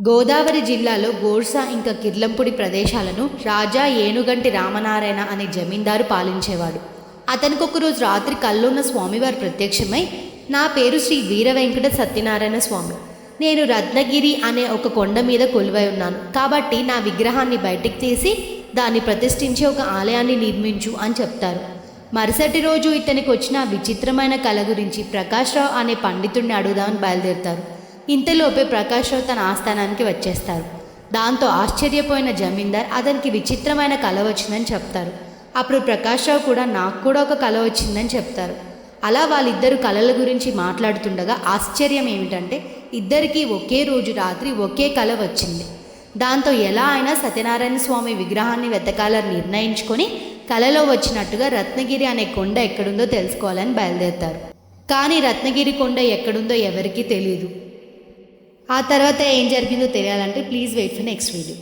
గోదావరి జిల్లాలో గోర్సా ఇంకా కిర్లంపూడి ప్రదేశాలను రాజా ఏనుగంటి రామనారాయణ అనే జమీందారు పాలించేవాడు. అతనికి ఒకరోజు రాత్రి కల్లున్న స్వామివారు ప్రత్యక్షమై నా పేరు శ్రీ వీర వెంకట సత్యనారాయణ స్వామి. నేను రత్నగిరి అనే ఒక కొండ మీద కొలువై ఉన్నాను. కాబట్టి నా విగ్రహాన్ని బయటికి తీసి దాన్ని ప్రతిష్ఠించే ఒక ఆలయాన్ని నిర్మించు అని చెప్తారు. మరుసటి రోజు ఇతనికి వచ్చిన విచిత్రమైన కళ గురించి ప్రకాశ్రావు అనే పండితుడిని అడుగుదామని బయలుదేరుతారు. ఇంతలోపే ప్రకాశ్రావు తన ఆస్థానానికి వచ్చేస్తారు. దాంతో ఆశ్చర్యపోయిన జమీందార్ అతనికి విచిత్రమైన కళ వచ్చిందని చెప్తారు. అప్పుడు ప్రకాశ్రావు కూడా నాకు కూడా ఒక కళ వచ్చిందని చెప్తారు. అలా వాళ్ళిద్దరు కళల గురించి మాట్లాడుతుండగా ఆశ్చర్యం ఏమిటంటే ఇద్దరికీ ఒకే రోజు రాత్రి ఒకే కళ వచ్చింది. దాంతో ఎలా అయినా సత్యనారాయణ స్వామి విగ్రహాన్ని వెతకాలని నిర్ణయించుకొని కలలో వచ్చినట్టుగా రత్నగిరి అనే కొండ ఎక్కడుందో తెలుసుకోవాలని బయలుదేరుతారు. కానీ రత్నగిరి కొండ ఎక్కడుందో ఎవరికీ తెలియదు ఆ తర్వాత ఏం జరిగిందో తెలియాలంటే please wait for next video